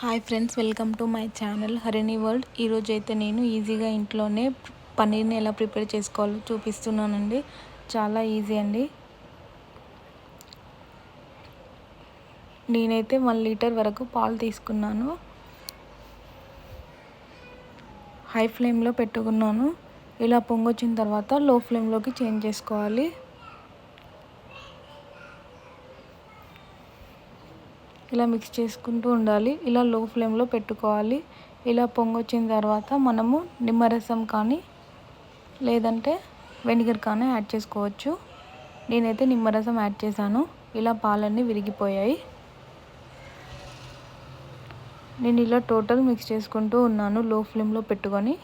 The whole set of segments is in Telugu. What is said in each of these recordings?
Hi friends welcome to my channel Harini world. ఈరోజు అయితే నేను ఈజీగా ఇంట్లోనే పన్నీర్ని ఎలా ప్రిపేర్ చేసుకోవాలో చూపిస్తున్నానండి. చాలా ఈజీ అండి. నేనైతే వన్ లీటర్ వరకు పాలు తీసుకున్నాను. హై ఫ్లేమ్లో పెట్టుకున్నాను. ఇలా పొంగొచ్చిన తర్వాత లో ఫ్లేమ్లోకి చేంజ్ చేసుకోవాలి. ఇలా మిక్స్ చేసుకుంటూ ఉండాలి. ఇలా లో ఫ్లేమ్లో పెట్టుకోవాలి. ఇలా పొంగొచ్చిన తర్వాత మనము నిమ్మరసం కానీ లేదంటే వెనిగర్ కానీ యాడ్ చేసుకోవచ్చు. నేనైతే నిమ్మరసం యాడ్ చేశాను. ఇలా పాలన్నీ విరిగిపోయాయి. నేను ఇలా టోటల్ మిక్స్ చేసుకుంటూ ఉన్నాను లో ఫ్లేమ్లో పెట్టుకొని.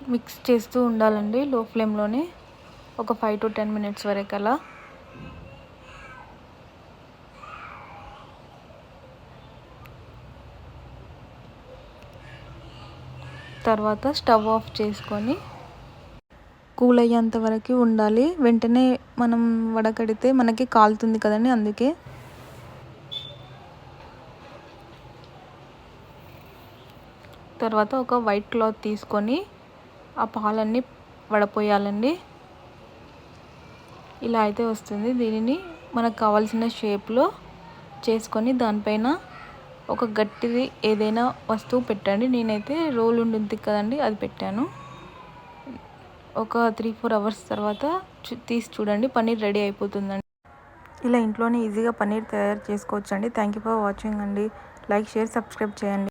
మిక్స్ చేస్తూ ఉండాలండి లో ఫ్లేమ్లోనే ఒక ఫైవ్ టు టెన్ మినిట్స్ వరకు అలా. తర్వాత స్టవ్ ఆఫ్ చేసుకొని కూల్ అయ్యేంత వరకు ఉండాలి. వెంటనే మనం వడకడితే మనకి కాలుతుంది కదండి అందుకే. తర్వాత ఒక వైట్ క్లాత్ తీసుకొని ఆ పాలన్నీ వడపోయాలండి. ఇలా అయితే వస్తుంది. దీనిని మనకు కావాల్సిన షేప్లో చేసుకొని దానిపైన ఒక గట్టిది ఏదైనా వస్తువు పెట్టండి. నేనైతే రోల్ ఉంటుంది కదండి అది పెట్టాను. ఒక త్రీ ఫోర్ అవర్స్ తర్వాత తీసి చూడండి. పన్నీర్ రెడీ అయిపోతుందండి. ఇలా ఇంట్లోనే ఈజీగా పన్నీర్ తయారు చేసుకోవచ్చండి. థ్యాంక్ యూ ఫర్ వాచింగ్ అండి. లైక్ షేర్ సబ్స్క్రైబ్ చేయండి.